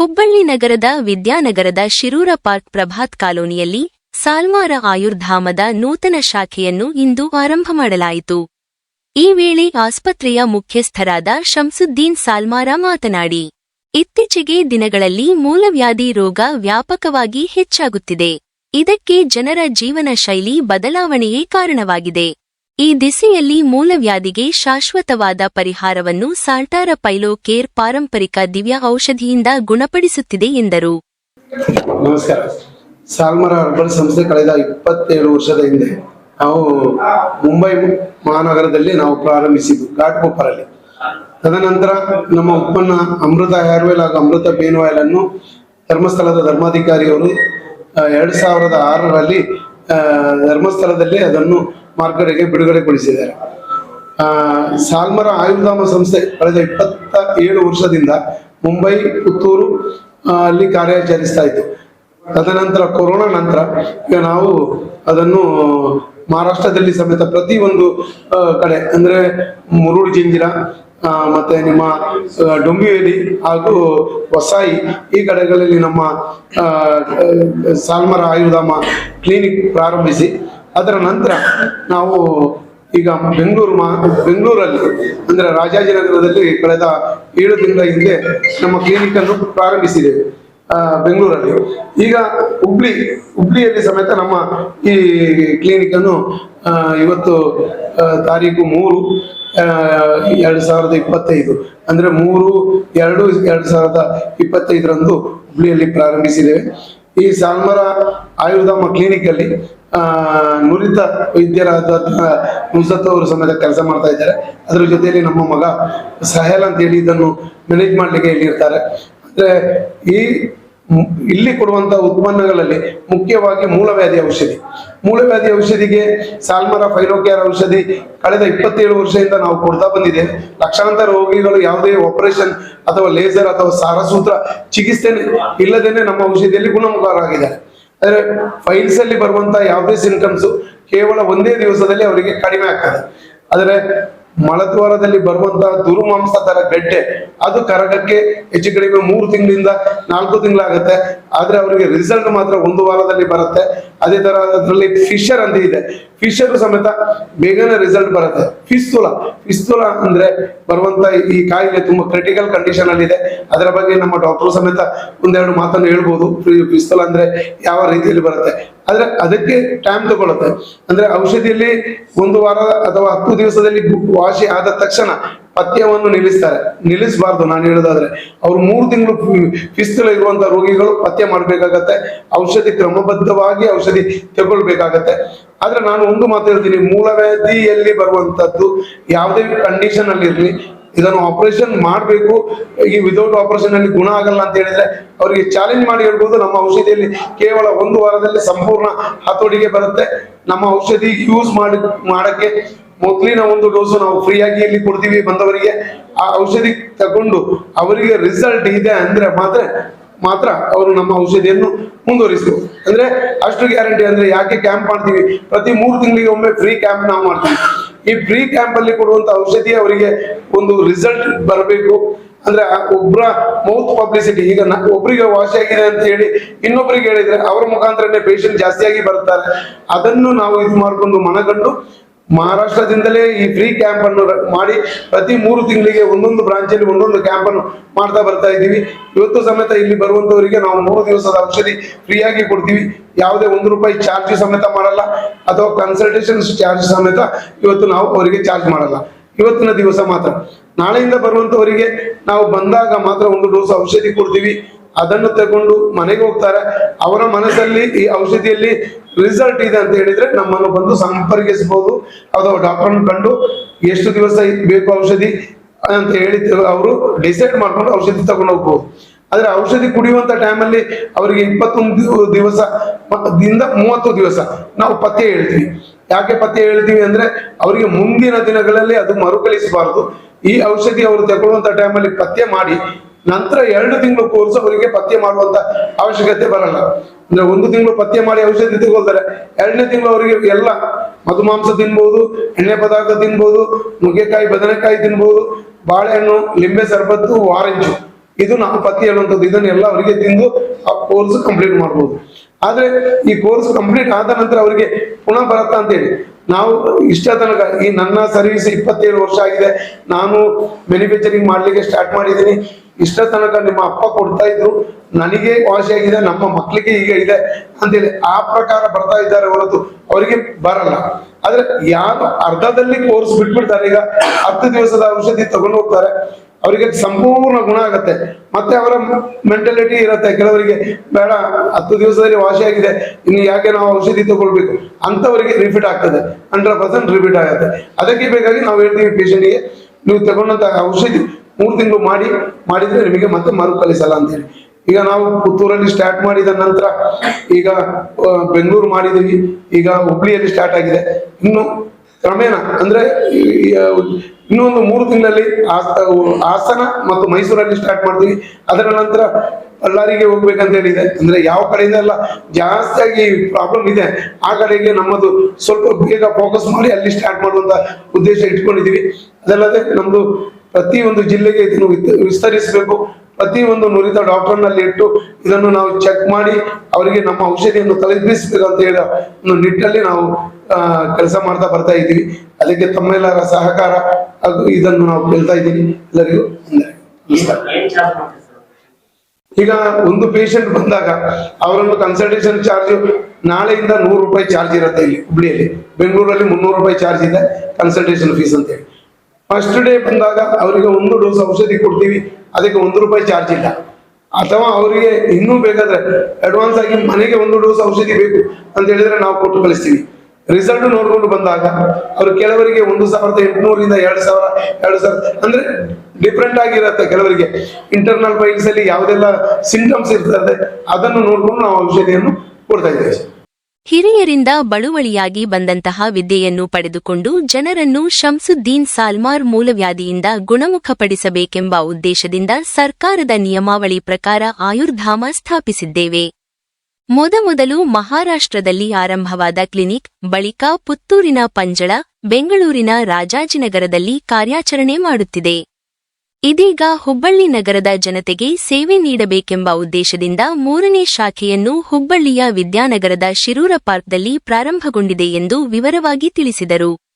ಹುಬ್ಬಳ್ಳಿ ನಗರದ ವಿದ್ಯಾನಗರದ ಶಿರೂರ ಪಾರ್ಕ್ ಪ್ರಭಾತ್ ಕಾಲೋನಿಯಲ್ಲಿ ಸಾಲ್ವಾರ ಆಯುರ್ಧಾಮದ ನೂತನ ಶಾಖೆಯನ್ನು ಇಂದು ಆರಂಭ ಮಾಡಲಾಯಿತು. ಈ ವೇಳೆ ಆಸ್ಪತ್ರೆಯ ಮುಖ್ಯಸ್ಥರಾದ ಶಂಸುದ್ದೀನ್ ಸಾಲ್ಮಾರ ಮಾತನಾಡಿ, ಇತ್ತೀಚೆಗೆ ದಿನಗಳಲ್ಲಿ ಮೂಲವ್ಯಾಧಿ ರೋಗ ವ್ಯಾಪಕವಾಗಿ ಹೆಚ್ಚಾಗುತ್ತಿದೆ. ಇದಕ್ಕೆ ಜನರ ಜೀವನ ಶೈಲಿ ಬದಲಾವಣೆಯೇ ಕಾರಣವಾಗಿದೆ. ಈ ದಿಸೆಯಲ್ಲಿ ಮೂಲವ್ಯಾಧಿಗೆ ಶಾಶ್ವತವಾದ ಪರಿಹಾರವನ್ನು ಸಾಲ್ಟಾರ ಪೈಲೋ ಕೇರ್ ಪಾರಂಪರಿಕ ದಿವ್ಯ ಔಷಧಿಯಿಂದ ಗುಣಪಡಿಸುತ್ತಿದೆ ಎಂದರು. ನಮಸ್ಕಾರ. ಸಾಲ್ಮರ ಅರ್ಬನ್ ಸಂಸ್ಥೆ ಕಳೆದ ಇಪ್ಪತ್ತೇಳು ವರ್ಷದ ಹಿಂದೆ ನಾವು ಮುಂಬೈ ಮಹಾನಗರದಲ್ಲಿ ನಾವು ಪ್ರಾರಂಭಿಸಿದ್ದು ಘಾಟ್ಕೊಪ್ಪರಲ್ಲಿ ತದನಂತರ ನಮ್ಮ ಉತ್ಪನ್ನ ಅಮೃತ ಹೇರ್ ಆಯಿಲ್ ಹಾಗೂ ಅಮೃತ ಬೇನ್ ಆಯಿಲ್ ಅನ್ನು ಧರ್ಮಸ್ಥಳದ ಧರ್ಮಾಧಿಕಾರಿಯವರು ಎರಡು ಸಾವಿರದ ಆರರಲ್ಲಿ ಧರ್ಮಸ್ಥಳದಲ್ಲಿ ಅದನ್ನು ಮಾರ್ಕೆಟ್ಗೆ ಬಿಡುಗಡೆಗೊಳಿಸಿದ್ದಾರೆ ಸಾಲ್ಮರ ಆಯುರ್ಧಾಮ ಸಂಸ್ಥೆ ಕಳೆದ ಇಪ್ಪತ್ತ ಏಳು ವರ್ಷದಿಂದ ಮುಂಬೈ, ಪುತ್ತೂರು ಅಲ್ಲಿ ಕಾರ್ಯಾಚರಿಸ್ತಾ ಇತ್ತು. ತದನಂತರ ಕೊರೋನಾ ನಂತರ ಈಗ ನಾವು ಅದನ್ನು ಮಹಾರಾಷ್ಟ್ರದಲ್ಲಿ ಸಮೇತ ಪ್ರತಿ ಒಂದು ಕಡೆ ಅಂದ್ರೆ ಮುರುಡು ಜಿಂಜಿರ ಮತ್ತೆ ನಿಮ್ಮ ಡೊಂಬಿವೇಲಿ ಹಾಗೂ ವಸಾಯಿ ಈ ಕಡೆಗಳಲ್ಲಿ ನಮ್ಮ ಸಾಲ್ಮರ ಆಯುರ್ಧಾಮ ಕ್ಲಿನಿಕ್ ಪ್ರಾರಂಭಿಸಿ ಅದರ ನಂತರ ನಾವು ಈಗ ಬೆಂಗಳೂರು ಮಾ ಬೆಂಗಳೂರಲ್ಲಿ ಅಂದರೆ ರಾಜಾಜಿನಗರದಲ್ಲಿ ಕಳೆದ ಏಳು ತಿಂಗಳ ಹಿಂದೆ ನಮ್ಮ ಕ್ಲಿನಿಕ್ ಅನ್ನು ಪ್ರಾರಂಭಿಸಿದ್ದೇವೆ ಬೆಂಗಳೂರಲ್ಲಿ. ಈಗ ಹುಬ್ಳಿ ಹುಬ್ಳಿಯಲ್ಲಿ ಸಮೇತ ನಮ್ಮ ಈ ಕ್ಲಿನಿಕ್ ಅನ್ನು ಇವತ್ತು ತಾರೀಕು ಮೂರು ಎರಡು ಸಾವಿರದ ಇಪ್ಪತ್ತೈದು ಅಂದರೆ ಮೂರು ಎರಡು ಎರಡು ಸಾವಿರದ ಇಪ್ಪತ್ತೈದರಂದು ಹುಬ್ಳಿಯಲ್ಲಿ ಪ್ರಾರಂಭಿಸಿದ್ದೇವೆ. ಈ ಸಾಲ್ಮರ ಆಯುರ್ಧಾಮ ಕ್ಲಿನಿಕ್ ಅಲ್ಲಿ ಆ, ನುರಿತ ವೈದ್ಯರಾದ ಮುಸತ್ ಅವರು ಸಮೇತ ಕೆಲಸ ಮಾಡ್ತಾ ಇದ್ದಾರೆ. ಅದ್ರ ಜೊತೆಯಲ್ಲಿ ನಮ್ಮ ಮಗ ಸಹೇಲ್ ಅಂತ ಹೇಳಿ ಇದನ್ನು ಮ್ಯಾನೇಜ್ ಮಾಡ್ಲಿಕ್ಕೆ ಇಲ್ಲಿರ್ತಾರೆ ಅಂದ್ರೆ ಈ ಇಲ್ಲಿ ಕೊಡುವಂತ ಉತ್ಪನ್ನಗಳಲ್ಲಿ ಮುಖ್ಯವಾಗಿ ಮೂಲವ್ಯಾಧಿ ಔಷಧಿ. ಮೂಲವ್ಯಾಧಿ ಔಷಧಿಗೆ ಸಾಲ್ಮರ ಫೈಲೋಕ್ಯಾರ್ ಔಷಧಿ ಕಳೆದ ಇಪ್ಪತ್ತೇಳು ವರ್ಷದಿಂದ ನಾವು ಕೊಡ್ತಾ ಬಂದಿದೆ. ಲಕ್ಷಾಂತರ ರೋಗಿಗಳು ಯಾವುದೇ ಆಪರೇಷನ್ ಅಥವಾ ಲೇಸರ್ ಅಥವಾ ಸಾರಸೂತ್ರ ಚಿಕಿತ್ಸೆ ಇಲ್ಲದೇನೆ ನಮ್ಮ ಔಷಧಿಯಲ್ಲಿ ಗುಣಮುಖರಾಗಿದ್ದಾರೆ. ಅಂದ್ರೆ ಫೈಲ್ಸ್ ಅಲ್ಲಿ ಬರುವಂತ ಯಾವುದೇ ಸಿಂಟಮ್ಸ್ ಕೇವಲ ಒಂದೇ ದಿವಸದಲ್ಲಿ ಅವರಿಗೆ ಕಡಿಮೆ ಆಗ್ತದೆ. ಆದರೆ ಮಲದ್ವಾರದಲ್ಲಿ ಬರುವಂತಹ ದುರುಮಾಂಸ ತರ ಗಡ್ಡೆ ಅದು ಕರಗಕ್ಕೆ ಹೆಚ್ಚು ಕಡಿಮೆ ಮೂರು ತಿಂಗಳಿಂದ ನಾಲ್ಕು ತಿಂಗಳಾಗುತ್ತೆ. ಆದ್ರೆ ಅವರಿಗೆ ರಿಸಲ್ಟ್ ಮಾತ್ರ ಒಂದು ವಾರದಲ್ಲಿ ಬರುತ್ತೆ. ಅದೇ ತರ ಅದರಲ್ಲಿ ಫಿಶರ್ ಅಂತ ಇದೆ. ಫಿಶರ್ ಸಮೇತ ಬೇಗನೆ ರಿಸಲ್ಟ್ ಬರುತ್ತೆ. ಫಿಸ್ತುಲ ಫಿಸ್ತುಲ ಅಂದ್ರೆ ಬರುವಂತ ಈ ಕಾಯಿಲೆ ತುಂಬಾ ಕ್ರಿಟಿಕಲ್ ಕಂಡೀಷನ್ ಅಲ್ಲಿ ಇದೆ. ಅದರ ಬಗ್ಗೆ ನಮ್ಮ ಡಾಕ್ಟರ್ ಸಮೇತ ಒಂದೆರಡು ಮಾತನ್ನು ಹೇಳ್ಬೋದು. ಪಿಸ್ತುಲ ಅಂದ್ರೆ ಯಾವ ರೀತಿಯಲ್ಲಿ ಬರುತ್ತೆ. ಆದ್ರೆ ಅದಕ್ಕೆ ಟೈಮ್ ತಗೊಳುತ್ತೆ. ಅಂದ್ರೆ ಔಷಧಿಯಲ್ಲಿ ಒಂದು ವಾರ ಅಥವಾ ಹತ್ತು ದಿವಸದಲ್ಲಿ ವಾಸಿ ಆದ ತಕ್ಷಣ ಪಥ್ಯವನ್ನು ನಿಲ್ಲಿಸ್ತಾರೆ. ನಿಲ್ಲಿಸಬಾರ್ದು ನಾನು ಹೇಳೋದಾದ್ರೆ. ಅವ್ರು ಮೂರು ತಿಂಗಳು ಫಿಸ್ತುಲ ಇರುವಂತ ರೋಗಿಗಳು ಪಥ್ಯ ಮಾಡಬೇಕಾಗತ್ತೆ. ಔಷಧಿ ಕ್ರಮಬದ್ಧವಾಗಿ ಔಷಧಿ ತಗೊಳ್ಬೇಕಾಗತ್ತೆ. ಆದ್ರೆ ನಾನು ಒಂದು ಮಾತು ಹೇಳ್ತೀನಿ, ಮೂಲವ್ಯಾಧಿಯಲ್ಲಿ ಬರುವಂತದ್ದು ಯಾವುದೇ ಕಂಡೀಷನ್ ಅಲ್ಲಿ ಇರ್ಲಿ, ಇದನ್ನು ಆಪರೇಷನ್ ಮಾಡಬೇಕು. ಈ ವಿದೌಟ್ ಆಪರೇಷನ್ ಅಲ್ಲಿ ಗುಣ ಆಗಲ್ಲ ಅಂತ ಹೇಳಿದ್ರೆ ಅವರಿಗೆ ಚಾಲೆಂಜ್ ಮಾಡಿ ಹೇಳ್ಬೋದು, ನಮ್ಮ ಔಷಧಿಯಲ್ಲಿ ಕೇವಲ ಒಂದು ವಾರದಲ್ಲಿ ಸಂಪೂರ್ಣ ಹತೋಟಿಗೆ ಬರುತ್ತೆ. ನಮ್ಮ ಔಷಧಿ ಯೂಸ್ ಮಾಡಿ, ಮಾಡಕ್ಕೆ ಮೊದಲಿನ ಒಂದು ಡೋಸು ನಾವು ಫ್ರೀಯಾಗಿ ಇಲ್ಲಿ ಕೊಡ್ತೀವಿ ಬಂದವರಿಗೆ, ಆ ಔಷಧಿ ತಗೊಂಡು ಅವರಿಗೆ ರಿಸಲ್ಟ್ ಇದೆ ಅಂದ್ರೆ ಮಾತ್ರ ಮಾತ್ರ ಅವರು ನಮ್ಮ ಔಷಧಿಯನ್ನು ಮುಂದುವರಿಸಬಹುದು ಅಂದ್ರೆ ಅಷ್ಟು ಗ್ಯಾರಂಟಿ ಅಂದ್ರೆ ಯಾಕೆ ಕ್ಯಾಂಪ್ ಮಾಡ್ತೀವಿ? ಪ್ರತಿ ಮೂರು ತಿಂಗಳಿಗೆ ಒಮ್ಮೆ ಫ್ರೀ ಕ್ಯಾಂಪ್ ನಾವು ಮಾಡ್ತೀವಿ. ಈ ಫ್ರೀ ಕ್ಯಾಂಪ್ ಅಲ್ಲಿ ಕೊಡುವಂತ ಔಷಧಿ ಅವರಿಗೆ ಒಂದು ರಿಸಲ್ಟ್ ಬರಬೇಕು. ಅಂದ್ರೆ ಆ ಒಬ್ರ ಮೌತ್ ಪಬ್ಲಿಸಿಟಿ ಈಗ ಒಬ್ಬರಿಗೆ ವಾಸಿ ಆಗಿದೆ ಅಂತ ಹೇಳಿ ಇನ್ನೊಬ್ರಿಗೆ ಹೇಳಿದ್ರೆ, ಅವರ ಮುಖಾಂತರನೇ ಪೇಷಂಟ್ ಜಾಸ್ತಿಯಾಗಿ ಬರ್ತಾರೆ. ಅದನ್ನು ನಾವು ಇದು ಮಾಡ್ಕೊಂಡು ಮನಗಂಡು ಮಹಾರಾಷ್ಟ್ರದಿಂದಲೇ ಈ ಫ್ರೀ ಕ್ಯಾಂಪ್ ಅನ್ನು ಮಾಡಿ ಪ್ರತಿ ಮೂರು ತಿಂಗಳಿಗೆ ಒಂದೊಂದು ಬ್ರಾಂಚ್ ಅಲ್ಲಿ ಒಂದೊಂದು ಕ್ಯಾಂಪ್ ಅನ್ನು ಮಾಡ್ತಾ ಬರ್ತಾ ಇದ್ದೀವಿ. ಇವತ್ತು ಸಮೇತ ಇಲ್ಲಿ ಬರುವಂತವರಿಗೆ ನಾವು ಮೂರು ದಿವಸದ ಔಷಧಿ ಫ್ರೀಯಾಗಿ ಕೊಡ್ತೀವಿ. ಯಾವುದೇ ಒಂದು ರೂಪಾಯಿ ಚಾರ್ಜ್ ಸಮೇತ ಮಾಡಲ್ಲ. ಅಥವಾ ಕನ್ಸಲ್ಟೇಷನ್ ಚಾರ್ಜ್ ಸಮೇತ ಇವತ್ತು ನಾವು ಅವರಿಗೆ ಚಾರ್ಜ್ ಮಾಡಲ್ಲ. ಇವತ್ತಿನ ದಿವಸ ಮಾತ್ರ. ನಾಳೆಯಿಂದ ಬರುವಂತವರಿಗೆ ನಾವು ಬಂದಾಗ ಮಾತ್ರ ಒಂದು ಡೋಸ್ ಔಷಧಿ ಕೊಡ್ತೀವಿ. ಅದನ್ನು ತಗೊಂಡು ಮನೆಗೆ ಹೋಗ್ತಾರೆ. ಅವರ ಮನಸ್ಸಲ್ಲಿ ಈ ಔಷಧಿಯಲ್ಲಿ ರಿಸಲ್ಟ್ ಇದೆ ಅಂತ ಹೇಳಿದ್ರೆ ನಮ್ಮನ್ನು ಬಂದು ಸಂಪರ್ಕಿಸಬಹುದು. ಅಥವಾ ಡಾಕ್ಟರ್ ಕಂಡು ಎಷ್ಟು ದಿವಸ ಬೇಕು ಔಷಧಿ ಅಂತ ಹೇಳಿ ಅವರು ಡಿಸೈಡ್ ಮಾಡ್ಕೊಂಡು ಔಷಧಿ ತಗೊಂಡು ಹೋಗ್ಬೋದು. ಆದ್ರೆ ಔಷಧಿ ಕುಡಿಯುವಂತ ಟೈಮಲ್ಲಿ ಅವರಿಗೆ ಇಪ್ಪತ್ತೊಂದು ದಿವಸ ದಿಂದ ಮೂವತ್ತು ದಿವಸ ನಾವು ಪತ್ತೆ ಹೇಳ್ತೀವಿ. ಯಾಕೆ ಪಥ್ಯ ಹೇಳ್ತೀವಿ ಅಂದ್ರೆ ಅವರಿಗೆ ಮುಂದಿನ ದಿನಗಳಲ್ಲಿ ಅದು ಮರುಕಳಿಸಬಾರದು. ಈ ಔಷಧಿ ಅವರು ತಗೊಳ್ಳುವಂತ ಟೈಮಲ್ಲಿ ಪಥ್ಯ ಮಾಡಿ ನಂತರ ಎರಡು ತಿಂಗಳು ಕೋರ್ಸ್ ಅವರಿಗೆ ಪತ್ತೆ ಮಾಡುವಂತ ಅವಶ್ಯಕತೆ ಬರಲ್ಲ. ಅಂದ್ರೆ ಒಂದು ತಿಂಗಳು ಪತ್ತೆ ಮಾಡಿ ಔಷಧಿ ತಗೊಳ್ತಾರೆ ಎರಡನೇ ತಿಂಗಳು ಅವರಿಗೆ ಎಲ್ಲ ಮಧುಮಾಂಸ ತಿನ್ಬಹುದು ಎಣ್ಣೆ ಪದಾರ್ಥ ತಿನ್ಬಹುದು ನುಗ್ಗೆಕಾಯಿ, ಬದನೆಕಾಯಿ ತಿನ್ಬಹುದು ಬಾಳೆಹಣ್ಣು, ಲಿಂಬೆ ಸರ್ಬತ್ತು ಆರೆಂಜು ಇದು ನಾವು ಪತ್ತೆ ಹೇಳುವಂಥದ್ದು. ಇದನ್ನೆಲ್ಲ ಅವರಿಗೆ ತಿಂದು ಆ ಕೋರ್ಸ್ ಕಂಪ್ಲೀಟ್ ಮಾಡ್ಬೋದು. ಆದ್ರೆ ಈ ಕೋರ್ಸ್ ಕಂಪ್ಲೀಟ್ ಆದ ನಂತರ ಅವರಿಗೆ ಪುನಃ ಬರತ್ತಾ ಅಂತೇಳಿ. ನಾವು ಇಷ್ಟ ತನಕ ಈ ನನ್ನ ಸರ್ವಿಸ್ ಇಪ್ಪತ್ತೇಳು ವರ್ಷ ಆಗಿದೆ. ನಾನು ಮ್ಯಾನುಫ್ಯಾಕ್ಚರಿಂಗ್ ಮಾಡ್ಲಿಕ್ಕೆ ಸ್ಟಾರ್ಟ್ ಮಾಡಿದ್ದೀನಿ. ಇಷ್ಟ ತನಕ ನಿಮ್ಮ ಅಪ್ಪ ಕೊಡ್ತಾ ಇದ್ರು. ನನಗೆ ವಾಸಿ ಆಗಿದೆ, ನಮ್ಮ ಮಕ್ಕಳಿಗೆ ಈಗ ಇದೆ ಅಂತೇಳಿ ಆ ಪ್ರಕಾರ ಬರ್ತಾ ಇದ್ದಾರೆ ಹೊರತು ಅವರಿಗೆ ಬರಲ್ಲ. ಆದ್ರೆ ಯಾರು ಅರ್ಧದಲ್ಲಿ ಕೋರ್ಸ್ ಬಿಟ್ಬಿಡ್ತಾರೆ. ಈಗ ಹತ್ತು ದಿವಸದ ಔಷಧಿ ತಗೊಂಡು ಹೋಗ್ತಾರೆ. ಅವರಿಗೆ ಸಂಪೂರ್ಣ ಗುಣ ಆಗತ್ತೆ. ಮತ್ತೆ ಅವರ ಮೆಂಟಾಲಿಟಿ ಇರುತ್ತೆ. ಕೆಲವರಿಗೆ ಬೇಡ, ಹತ್ತು ದಿವಸದಲ್ಲಿ ವಾಸಿ ಆಗಿದೆ. ಇನ್ನು ಯಾಕೆ ನಾವು ಔಷಧಿ ತಗೊಳ್ಬೇಕು? ಅಂತವರಿಗೆ ರಿಪೀಟ್ ಆಗ್ತದೆ. ಹಂಡ್ರೆಡ್ ಪರ್ಸೆಂಟ್ ರಿಪೀಟ್ ಆಗುತ್ತೆ. ಅದಕ್ಕೆ ಬೇಕಾಗಿ ನಾವು ಹೇಳ್ತೀವಿ ಪೇಷಂಟ್ಗೆ ನೀವು ತಗೊಂಡಂತ ಔಷಧಿ ಮೂರು ತಿಂಗಳು ಮಾಡಿ, ಮಾಡಿದ್ರೆ ನಿಮಗೆ ಮತ್ತೆ ಮರುಕಳಿಸಲ್ಲ ಅಂತೇಳಿ ಈಗ ನಾವು ಪುತ್ತೂರಲ್ಲಿ ಸ್ಟಾರ್ಟ್ ಮಾಡಿದ ನಂತರ, ಈಗ ಬೆಂಗಳೂರು ಮಾಡಿದೀವಿ ಈಗ ಹುಬ್ಳಿಯಲ್ಲಿ ಸ್ಟಾರ್ಟ್ ಆಗಿದೆ. ಇನ್ನು ಕ್ರಮೇಣ ಅಂದ್ರೆ ಇನ್ನೊಂದು ಮೂರು ತಿಂಗಳಲ್ಲಿ ಹಾಸ- ಹಾಸನ ಮತ್ತು ಮೈಸೂರಲ್ಲಿ ಸ್ಟಾರ್ಟ್ ಮಾಡ್ತೀವಿ. ಅದರ ನಂತರ ಬಳ್ಳಾರಿಗೆ ಹೋಗ್ಬೇಕಂತ ಹೇಳಿದೆ. ಅಂದ್ರೆ ಯಾವ ಕಡೆಯಿಂದ ಎಲ್ಲ ಜಾಸ್ತಿಯಾಗಿ ಪ್ರಾಬ್ಲಮ್ ಇದೆ. ಆ ಕಡೆಗೆ ನಮ್ಮದು ಸ್ವಲ್ಪ ಬೇಗ ಫೋಕಸ್ ಮಾಡಿ ಅಲ್ಲಿ ಸ್ಟಾರ್ಟ್ ಮಾಡುವಂತ ಉದ್ದೇಶ ಇಟ್ಕೊಂಡಿದೀವಿ ಅದಲ್ಲದೆ ನಮ್ದು ಪ್ರತಿ ಒಂದು ಜಿಲ್ಲೆಗೆ ಇದನ್ನು ವಿಸ್ತರಿಸಬೇಕು. ಪ್ರತಿ ಒಂದು ನುರಿತ ಡಾಕ್ಟರ್ನಲ್ಲಿ ಇಟ್ಟು ಇದನ್ನು ನಾವು ಚೆಕ್ ಮಾಡಿ ಅವರಿಗೆ ನಮ್ಮ ಔಷಧಿಯನ್ನು ತಲುಪಿಸಬೇಕು ಅಂತ ಹೇಳಿ ಒಂದು ನಿಟ್ಟಲ್ಲಿ ನಾವು ಕೆಲಸ ಮಾಡ್ತಾ ಬರ್ತಾ ಇದ್ದೀವಿ. ಅದಕ್ಕೆ ತಮ್ಮೆಲ್ಲರ ಸಹಕಾರ ಇದನ್ನು ನಾವು ಕೇಳ್ತಾ ಇದ್ದೀವಿ. ಎಲ್ಲರಿಗೂ ಈಗ ಒಂದು ಪೇಷಂಟ್ ಬಂದಾಗ ಅವರನ್ನು ಕನ್ಸಲ್ಟೇಷನ್ ಚಾರ್ಜ್ ನಾಳೆಯಿಂದ ನೂರು ರೂಪಾಯಿ ಚಾರ್ಜ್ ಇರುತ್ತೆ ಇಲ್ಲಿ ಹುಬ್ಳಿಯಲ್ಲಿ. ಬೆಂಗಳೂರಲ್ಲಿ ಮುನ್ನೂರು ರೂಪಾಯಿ ಚಾರ್ಜ್ ಇದೆ ಕನ್ಸಲ್ಟೇಷನ್ ಫೀಸ್ ಅಂತ ಹೇಳಿ. ಫಸ್ಟ್ ಡೇ ಬಂದಾಗ ಅವರಿಗೆ ಒಂದು ಡೋಸ್ ಔಷಧಿ ಕೊಡ್ತೀವಿ. ಅದಕ್ಕೆ ಒಂದು ರೂಪಾಯಿ ಚಾರ್ಜ್ ಇಲ್ಲ. ಅಥವಾ ಅವರಿಗೆ ಇನ್ನೂ ಬೇಕಾದ್ರೆ ಅಡ್ವಾನ್ಸ್ ಆಗಿ ಮನೆಗೆ ಒಂದು ಡೋಸ್ ಔಷಧಿ ಬೇಕು ಅಂತ ಹೇಳಿದ್ರೆ ನಾವು ಕೊಟ್ಟು ಕಳಿಸ್ತೀವಿ. ರಿಸಲ್ಟ್ ನೋಡ್ಕೊಂಡು ಬಂದಾಗ ಅವರು ಕೆಲವರಿಗೆ ಒಂದು ಸಾವಿರದ ಎಂಟುನೂರಿಂದ ಎರಡು ಸಾವಿರ ಎರಡು ಸಾವಿರ ಅಂದ್ರೆ ಡಿಫ್ರೆಂಟ್ ಆಗಿರುತ್ತೆ ಕೆಲವರಿಗೆ. ಇಂಟರ್ನಲ್ ಫೈಲ್ಸ್ ಅಲ್ಲಿ ಯಾವುದೆಲ್ಲ ಸಿಂಟಮ್ಸ್ ಇರ್ತದೆ ಅದನ್ನು ನೋಡ್ಕೊಂಡು ನಾವು ಔಷಧಿಯನ್ನು ಕೊಡ್ತಾ ಇದ್ದೇವೆ. ಹಿರಿಯರಿಂದ ಬಳುವಳಿಯಾಗಿ ಬಂದಂತಹ ವಿದ್ಯೆಯನ್ನು ಪಡೆದುಕೊಂಡು ಜನರನ್ನು ಶಂಸುದ್ದೀನ್ ಸಾಲ್ಮಾರ್ ಮೂಲವ್ಯಾಧಿಯಿಂದ ಗುಣಮುಖಪಡಿಸಬೇಕೆಂಬ ಉದ್ದೇಶದಿಂದ ಸರ್ಕಾರದ ನಿಯಮಾವಳಿ ಪ್ರಕಾರ ಆಯುರ್ಧಾಮ ಸ್ಥಾಪಿಸಿದ್ದೇವೆ. ಮೊದಮೊದಲು ಮಹಾರಾಷ್ಟ್ರದಲ್ಲಿ ಆರಂಭವಾದ ಕ್ಲಿನಿಕ್, ಬಳಿಕ ಪುತ್ತೂರಿನ ಪಂಜಳ, ಬೆಂಗಳೂರಿನ ರಾಜಾಜಿನಗರದಲ್ಲಿ ಕಾರ್ಯಾಚರಣೆ ಮಾಡುತ್ತಿದೆ. ಇದೀಗ ಹುಬ್ಬಳ್ಳಿ ನಗರದ ಜನತೆಗೆ ಸೇವೆ ನೀಡಬೇಕೆಂಬ ಉದ್ದೇಶದಿಂದ ಮೂರನೇ ಶಾಖೆಯನ್ನು ಹುಬ್ಬಳ್ಳಿಯ ವಿದ್ಯಾನಗರದ ಶಿರೂರ ಪಾರ್ಕ್ದಲ್ಲಿ ಪ್ರಾರಂಭಗೊಂಡಿದೆ ಎಂದು ವಿವರವಾಗಿ ತಿಳಿಸಿದರು.